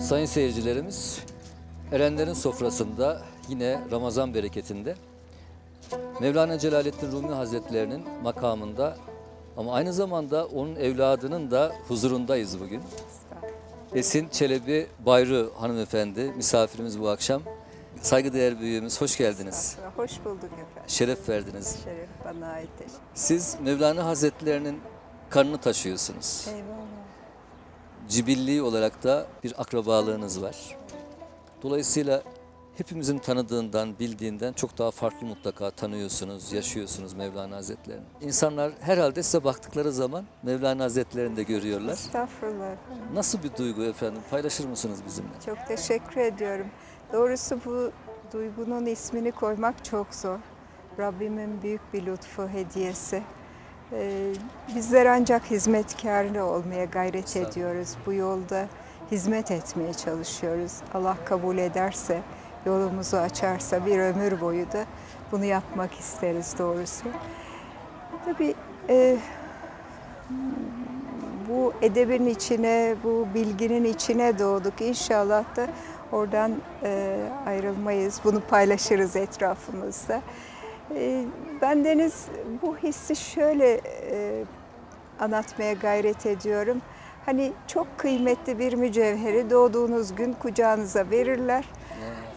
Sayın seyircilerimiz, Erenlerin sofrasında yine Ramazan bereketinde Mevlana Celaleddin Rumi Hazretlerinin makamında ama aynı zamanda onun evladının da huzurundayız bugün. Esin Çelebi Bayru hanımefendi misafirimiz bu akşam. Saygıdeğer büyüğümüz hoş geldiniz. Hoş bulduk efendim. Şeref verdiniz. Şeref bana ait. Teşekkür- Siz Mevlana Hazretlerinin kanını taşıyorsunuz. Eyvallah. cibilli olarak da bir akrabalığınız var. Dolayısıyla hepimizin tanıdığından, bildiğinden çok daha farklı mutlaka tanıyorsunuz, yaşıyorsunuz Mevlana Hazretleri'ni. İnsanlar herhalde size baktıkları zaman Mevlana Hazretleri'ni de görüyorlar. Estağfurullah. Nasıl bir duygu efendim? Paylaşır mısınız bizimle? Çok teşekkür ediyorum. Doğrusu bu duygunun ismini koymak çok zor. Rabbimin büyük bir lütfu, hediyesi. Ee, bizler ancak hizmetkarlı olmaya gayret ediyoruz. Bu yolda hizmet etmeye çalışıyoruz. Allah kabul ederse, yolumuzu açarsa bir ömür boyu da bunu yapmak isteriz doğrusu. Tabii e, bu edebin içine, bu bilginin içine doğduk. İnşallah da oradan e, ayrılmayız. Bunu paylaşırız etrafımızda. E, ben Deniz bu hissi şöyle e, anlatmaya gayret ediyorum. Hani çok kıymetli bir mücevheri doğduğunuz gün kucağınıza verirler.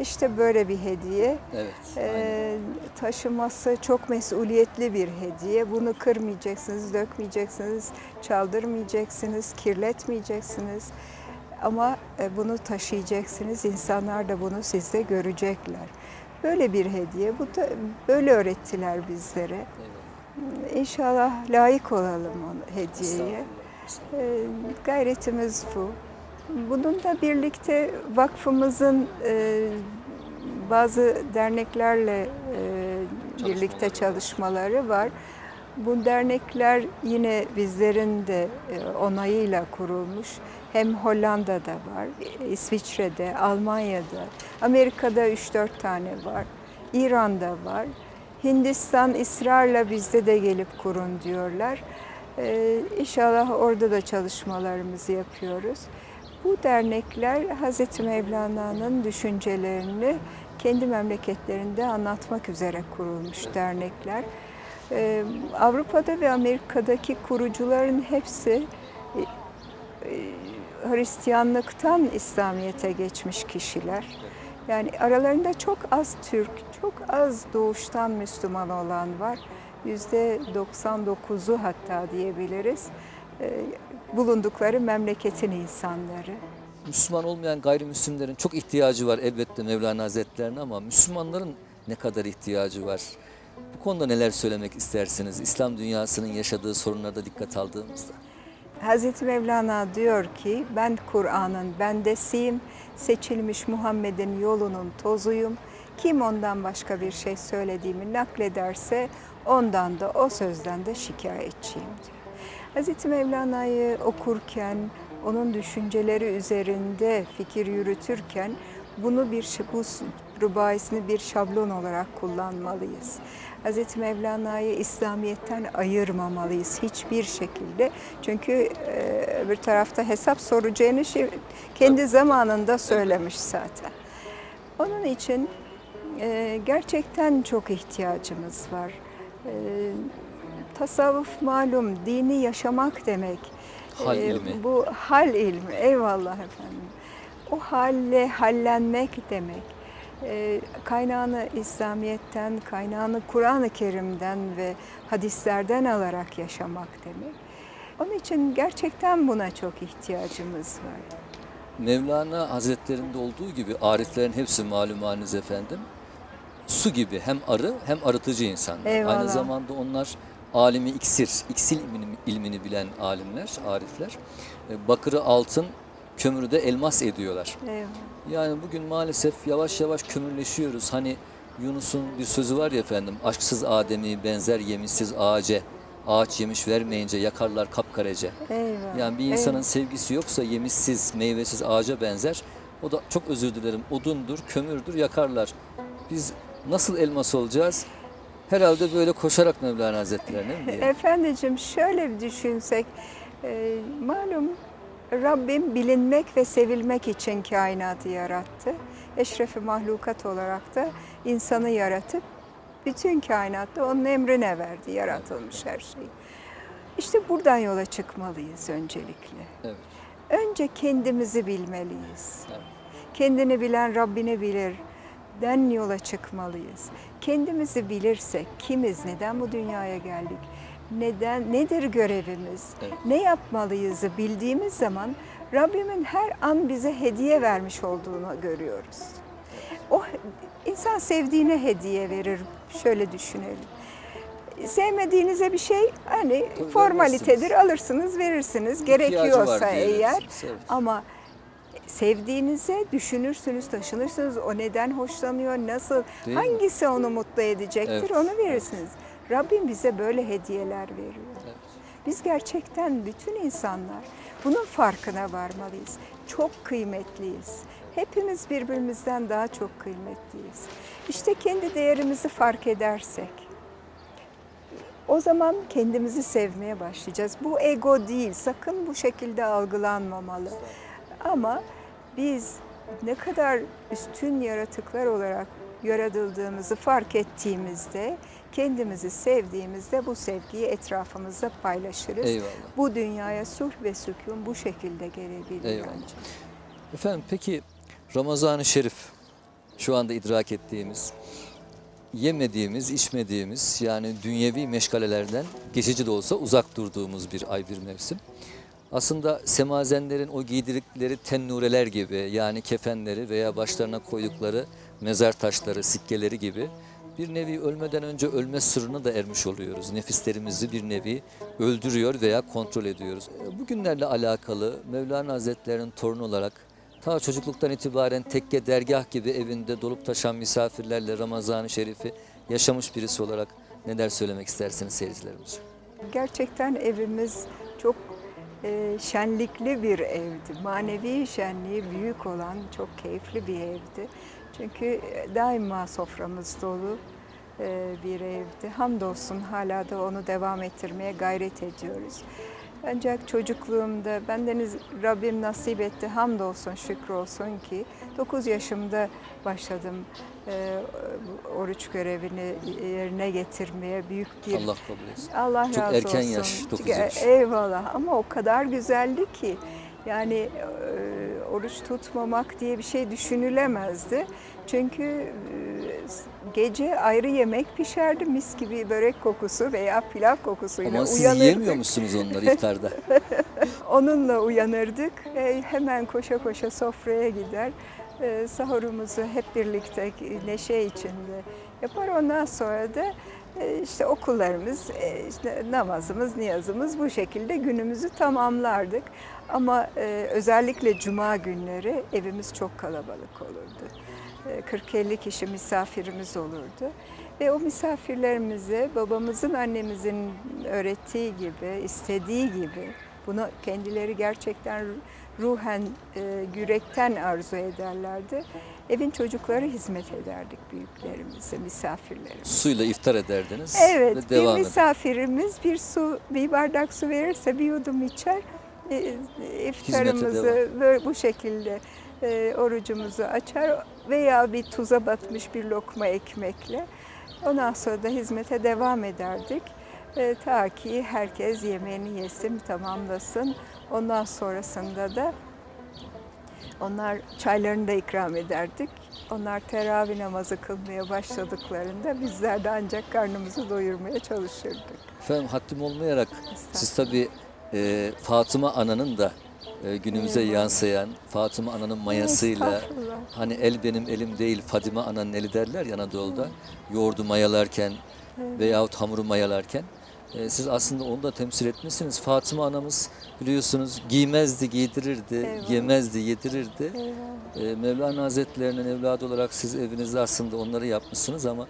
İşte böyle bir hediye. Evet. Ee, taşıması çok mesuliyetli bir hediye. Bunu kırmayacaksınız, dökmeyeceksiniz, çaldırmayacaksınız, kirletmeyeceksiniz. Ama e, bunu taşıyacaksınız. İnsanlar da bunu sizde görecekler. Böyle bir hediye. Bu da böyle öğrettiler bizlere. İnşallah layık olalım o hediyeye. Ee, gayretimiz bu. Bununla birlikte vakfımızın e, bazı derneklerle e, birlikte çalışmaları var. Bu dernekler yine bizlerin de e, onayıyla kurulmuş. Hem Hollanda'da var, İsviçre'de, Almanya'da, Amerika'da 3-4 tane var, İran'da var. Hindistan ısrarla bizde de gelip kurun diyorlar. Ee, inşallah orada da çalışmalarımızı yapıyoruz. Bu dernekler Hz. Mevlana'nın düşüncelerini kendi memleketlerinde anlatmak üzere kurulmuş dernekler. Ee, Avrupa'da ve Amerika'daki kurucuların hepsi e, e, Hristiyanlıktan İslamiyet'e geçmiş kişiler. Yani aralarında çok az Türk, çok az doğuştan Müslüman olan var. Yüzde 99'u hatta diyebiliriz. Ee, bulundukları memleketin insanları. Müslüman olmayan gayrimüslimlerin çok ihtiyacı var elbette Mevlana Hazretlerine ama Müslümanların ne kadar ihtiyacı var? Bu konuda neler söylemek istersiniz? İslam dünyasının yaşadığı sorunlarda dikkat aldığımızda. Hazreti Mevlana diyor ki ben Kur'an'ın bendesiyim, seçilmiş Muhammed'in yolunun tozuyum. Kim ondan başka bir şey söylediğimi naklederse ondan da o sözden de şikayetçiyim diyor. Hazreti Mevlana'yı okurken, onun düşünceleri üzerinde fikir yürütürken bunu bir bu rubayisini bir şablon olarak kullanmalıyız. Hazreti Mevlana'yı İslamiyet'ten ayırmamalıyız hiçbir şekilde. Çünkü e, bir tarafta hesap soracağını şey, kendi zamanında söylemiş zaten. Onun için e, gerçekten çok ihtiyacımız var. E, tasavvuf malum dini yaşamak demek. Hal E, ilmi. Bu hal ilmi eyvallah efendim. O halle hallenmek demek. E, kaynağını İslamiyet'ten, kaynağını Kur'an-ı Kerim'den ve hadislerden alarak yaşamak demek. Onun için gerçekten buna çok ihtiyacımız var. Mevlana Hazretlerinde olduğu gibi ariflerin hepsi malumanız efendim. Su gibi hem arı hem arıtıcı insanlar. Eyvallah. Aynı zamanda onlar alimi iksir, iksil ilmini, ilmini bilen alimler, arifler. E, Bakırı altın, kömürü de elmas ediyorlar. Eyvallah. Yani bugün maalesef yavaş yavaş kömürleşiyoruz. Hani Yunus'un bir sözü var ya efendim, aşksız Adem'i benzer yemişsiz ağaca. Ağaç yemiş vermeyince yakarlar kapkarece. Eyvallah. Yani bir insanın sevgisi yoksa yemişsiz, meyvesiz ağaca benzer. O da çok özür dilerim odundur, kömürdür, yakarlar. Biz nasıl elmas olacağız? Herhalde böyle koşarak Mevlana Hazretlerine mi? Efendicim şöyle bir düşünsek, e, malum Rabbim bilinmek ve sevilmek için kainatı yarattı. Eşrefi mahlukat olarak da insanı yaratıp bütün kainatta onun emrine verdi, yaratılmış her şey. İşte buradan yola çıkmalıyız öncelikle. Evet. Önce kendimizi bilmeliyiz. Evet. Kendini bilen Rabbini bilir. Den yola çıkmalıyız. Kendimizi bilirsek kimiz, neden bu dünyaya geldik, neden, nedir görevimiz, Evet. ne yapmalıyızı bildiğimiz zaman Rabbimin her an bize hediye vermiş olduğunu görüyoruz. O insan sevdiğine hediye verir. Şöyle düşünelim. Sevmediğinize bir şey hani Tabii formalitedir alırsınız verirsiniz gerekiyorsa eğer evet. ama sevdiğinize düşünürsünüz, taşınırsınız. O neden hoşlanıyor, nasıl, Değil mi? hangisi onu mutlu edecektir Evet, onu verirsiniz. Rabbim bize böyle hediyeler veriyor. Evet. Biz gerçekten bütün insanlar bunun farkına varmalıyız. Çok kıymetliyiz. Hepimiz birbirimizden daha çok kıymetliyiz. İşte kendi değerimizi fark edersek, o zaman kendimizi sevmeye başlayacağız. Bu ego değil, sakın bu şekilde algılanmamalı. Ama biz ne kadar üstün yaratıklar olarak yaratıldığımızı fark ettiğimizde, kendimizi sevdiğimizde bu sevgiyi etrafımızda paylaşırız. Eyvallah. Bu dünyaya sulh ve sükun bu şekilde gelebilir Eyvallah. ancak. Efendim peki Ramazan-ı Şerif şu anda idrak ettiğimiz, yemediğimiz, içmediğimiz yani dünyevi meşgalelerden geçici de olsa uzak durduğumuz bir ay bir mevsim. Aslında semazenlerin o giydirdikleri tennureler gibi yani kefenleri veya başlarına koydukları mezar taşları, sikkeleri gibi bir nevi ölmeden önce ölme sırrına da ermiş oluyoruz. Nefislerimizi bir nevi öldürüyor veya kontrol ediyoruz. Bugünlerle alakalı Mevlana Hazretleri'nin torunu olarak ta çocukluktan itibaren tekke dergah gibi evinde dolup taşan misafirlerle Ramazan-ı Şerif'i yaşamış birisi olarak neler söylemek istersiniz seyircilerimize? Gerçekten evimiz çok e, şenlikli bir evdi. Manevi şenliği büyük olan çok keyifli bir evdi. Çünkü daima soframız dolu e, bir evdi. Hamdolsun hala da onu devam ettirmeye gayret ediyoruz. Ancak çocukluğumda bendeniz Rabbim nasip etti hamdolsun şükür olsun ki 9 yaşımda başladım e, oruç görevini yerine getirmeye büyük bir Allah kabul etsin. Allah Çok razı erken olsun. yaş, dokuz Çünkü- yaş. Eyvallah ama o kadar güzeldi ki yani e, oruç tutmamak diye bir şey düşünülemezdi. Çünkü e, gece ayrı yemek pişerdi mis gibi börek kokusu veya pilav kokusuyla Ama siz uyanırdık. yiyemiyor musunuz onları iftarda? Onunla uyanırdık. E, hemen koşa koşa sofraya gider. E, sahurumuzu hep birlikte neşe içinde yapar. Ondan sonra da işte okullarımız, e, işte namazımız, niyazımız bu şekilde günümüzü tamamlardık. Ama e, özellikle cuma günleri evimiz çok kalabalık olurdu. E, 40-50 kişi misafirimiz olurdu. Ve o misafirlerimize babamızın, annemizin öğrettiği gibi, istediği gibi bunu kendileri gerçekten ruhen, e, yürekten arzu ederlerdi. Evin çocukları hizmet ederdik büyüklerimize, misafirlerimize. Suyla iftar ederdiniz Evet, ve bir devam eder. misafirimiz bir su, bir bardak su verirse bir yudum içer. E, e, iftarımızı böyle bu şekilde e, orucumuzu açar veya bir tuza batmış bir lokma ekmekle. Ondan sonra da hizmete devam ederdik. E, ta ki herkes yemeğini yesin, tamamlasın. Ondan sonrasında da onlar çaylarını da ikram ederdik. Onlar teravih namazı kılmaya başladıklarında bizler de ancak karnımızı doyurmaya çalışırdık. Efendim haddim olmayarak siz tabii e, Fatıma Ana'nın da e, günümüze Eyvallah. yansıyan Fatıma Ana'nın mayasıyla hani el benim elim değil Fadime Ana'nın eli derler ya Anadolu'da yoğurdu mayalarken veyahut hamuru mayalarken e, siz aslında onu da temsil etmişsiniz. Fatıma anamız biliyorsunuz giymezdi, giydirirdi, Eyvallah. yemezdi, yedirirdi. Eyvallah. E, Mevlana Hazretlerinin evladı olarak siz evinizde aslında onları yapmışsınız ama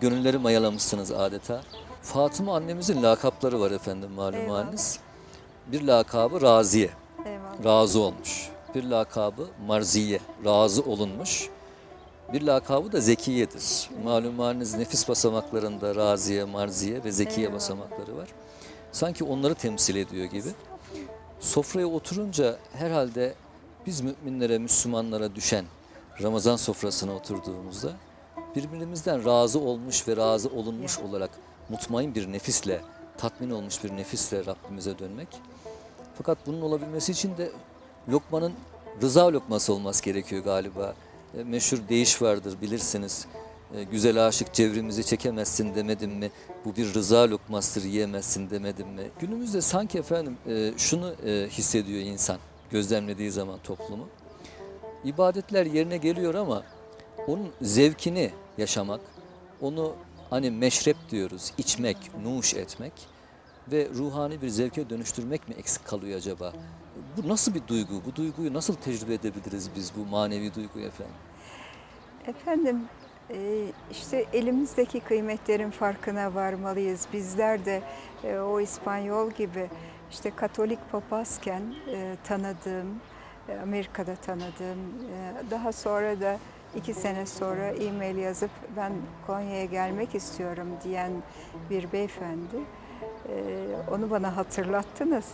gönülleri mayalamışsınız adeta. Fatıma annemizin lakapları var efendim malum Eyvallah. haliniz. Bir lakabı Raziye, Eyvallah. razı olmuş. Bir lakabı Marziye, razı olunmuş. Bir lakabı da Zekiye'dir. Malum haliniz nefis basamaklarında Raziye, Marziye ve Zekiye Eyvallah. basamakları var. Sanki onları temsil ediyor gibi. Sofraya oturunca herhalde biz müminlere, Müslümanlara düşen Ramazan sofrasına oturduğumuzda birbirimizden razı olmuş ve razı olunmuş olarak mutmain bir nefisle, tatmin olmuş bir nefisle Rabbimize dönmek. Fakat bunun olabilmesi için de lokmanın rıza lokması olması gerekiyor galiba. E, meşhur deyiş vardır bilirsiniz. E, güzel aşık cevrimizi çekemezsin demedim mi? Bu bir rıza lokmasıdır yiyemezsin demedim mi? Günümüzde sanki efendim e, şunu hissediyor insan gözlemlediği zaman toplumu. İbadetler yerine geliyor ama onun zevkini yaşamak, onu hani meşrep diyoruz, içmek, nuş etmek ve ruhani bir zevke dönüştürmek mi eksik kalıyor acaba? Bu nasıl bir duygu? Bu duyguyu nasıl tecrübe edebiliriz biz bu manevi duyguyu efendim? Efendim e, işte elimizdeki kıymetlerin farkına varmalıyız. Bizler de e, o İspanyol gibi işte Katolik papazken e, tanıdığım, Amerika'da tanıdığım, daha sonra da iki sene sonra e-mail yazıp ben Konya'ya gelmek istiyorum diyen bir beyefendi. Onu bana hatırlattınız.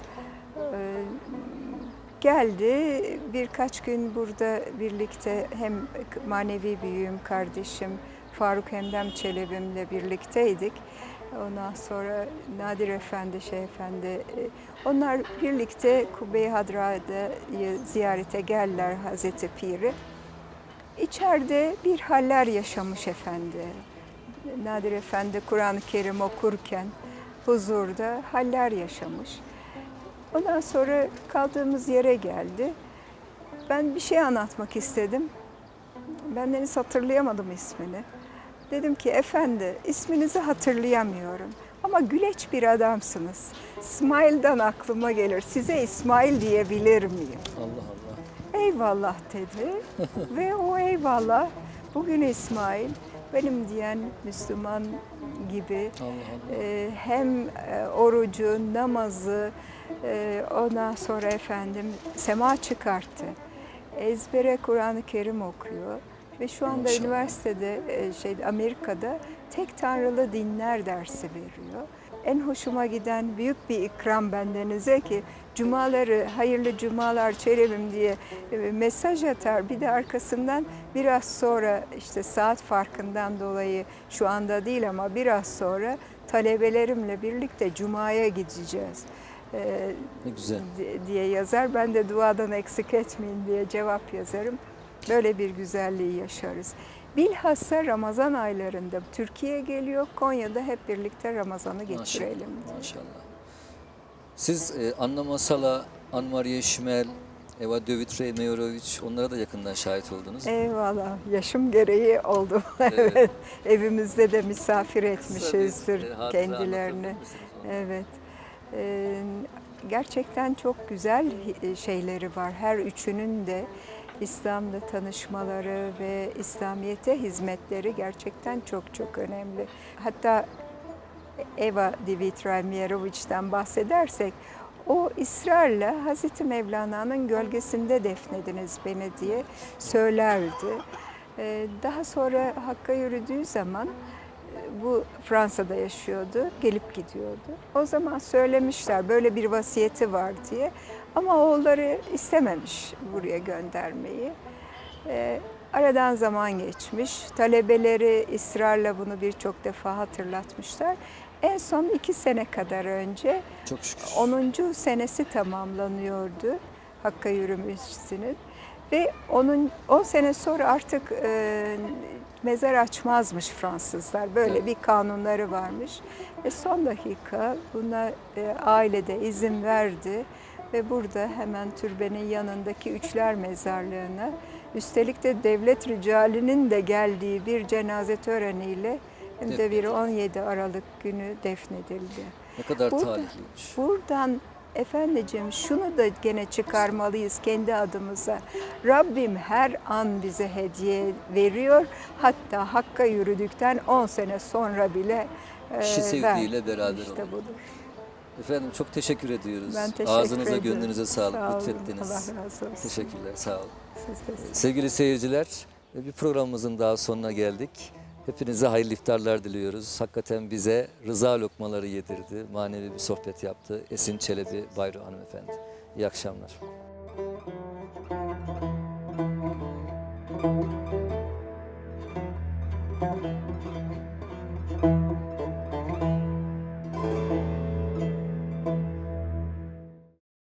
Geldi. Birkaç gün burada birlikte hem manevi büyüğüm, kardeşim Faruk Hemdem Çelebi'mle birlikteydik. Ondan sonra Nadir Efendi, Şeyh Efendi, e, onlar birlikte Kubbe-i Hadra'yı ziyarete geldiler Hazreti Pir'i. İçeride bir haller yaşamış efendi. Nadir Efendi Kur'an-ı Kerim okurken huzurda haller yaşamış. Ondan sonra kaldığımız yere geldi. Ben bir şey anlatmak istedim. Ben henüz hatırlayamadım ismini. Dedim ki efendi isminizi hatırlayamıyorum ama güleç bir adamsınız. İsmail'den aklıma gelir. Size İsmail diyebilir miyim? Allah Allah. Eyvallah dedi ve o eyvallah bugün İsmail benim diyen Müslüman gibi Allah Allah. hem orucu, namazı, e, ondan sonra efendim sema çıkarttı. Ezbere Kur'an-ı Kerim okuyor ve şu anda Maşallah. üniversitede e, şey Amerika'da tek tanrılı dinler dersi veriyor. En hoşuma giden büyük bir ikram bendenize ki cumaları hayırlı cumalar çerebim diye e, mesaj atar. Bir de arkasından biraz sonra işte saat farkından dolayı şu anda değil ama biraz sonra talebelerimle birlikte cumaya gideceğiz e, Ne güzel. di- diye yazar. Ben de duadan eksik etmeyin diye cevap yazarım. Böyle bir güzelliği yaşarız. Bilhassa Ramazan aylarında Türkiye geliyor, Konya'da hep birlikte Ramazan'ı geçirelim. Maşallah. Maşallah. Siz e, Anna Masala, Anne-Marie Schimmel, Eva Dövitre Meyorovic onlara da yakından şahit oldunuz. Eyvallah, yaşım gereği oldu. Evet. Evimizde de misafir etmişizdir e, kendilerini. Evet. Gerçekten çok güzel hi- şeyleri var. Her üçünün de İslam'la tanışmaları ve İslamiyete hizmetleri gerçekten çok çok önemli. Hatta Eva Divitra Mijerovic'den bahsedersek o ısrarla Hazreti Mevlana'nın gölgesinde defnediniz beni diye söylerdi. Daha sonra Hakk'a yürüdüğü zaman e, bu Fransa'da yaşıyordu, gelip gidiyordu. O zaman söylemişler böyle bir vasiyeti var diye ama oğulları istememiş buraya göndermeyi. Ee, aradan zaman geçmiş, talebeleri ısrarla bunu birçok defa hatırlatmışlar. En son iki sene kadar önce Çok şükür. 10. senesi tamamlanıyordu Hakk'a yürümüşsünün. Ve onun 10 sene sonra artık e, mezar açmazmış Fransızlar. Böyle bir kanunları varmış. Ve son dakika buna e, ailede izin verdi. Ve burada hemen türbenin yanındaki Üçler Mezarlığı'na üstelik de devlet ricalinin de geldiği bir cenaze töreniyle hem de bir 17 Aralık günü defnedildi. Ne kadar Burada- talihliymiş. Buradan efendiciğim şunu da gene çıkarmalıyız kendi adımıza. Rabbim her an bize hediye veriyor. Hatta Hakk'a yürüdükten 10 sene sonra bile e, Kişi sevdiğiyle beraber İşte budur. Efendim çok teşekkür ediyoruz. Ben teşekkür Ağzınıza, ederim. gönlünüze sağlık. Sağ olun. Lütfettiniz. Allah razı olsun. Teşekkürler. Sağ olun. Siz de Sevgili seyirciler, bir programımızın daha sonuna geldik. Hepinize hayırlı iftarlar diliyoruz. Hakikaten bize rıza lokmaları yedirdi. Manevi bir sohbet yaptı. Esin Çelebi Bayru hanımefendi. İyi akşamlar. Müzik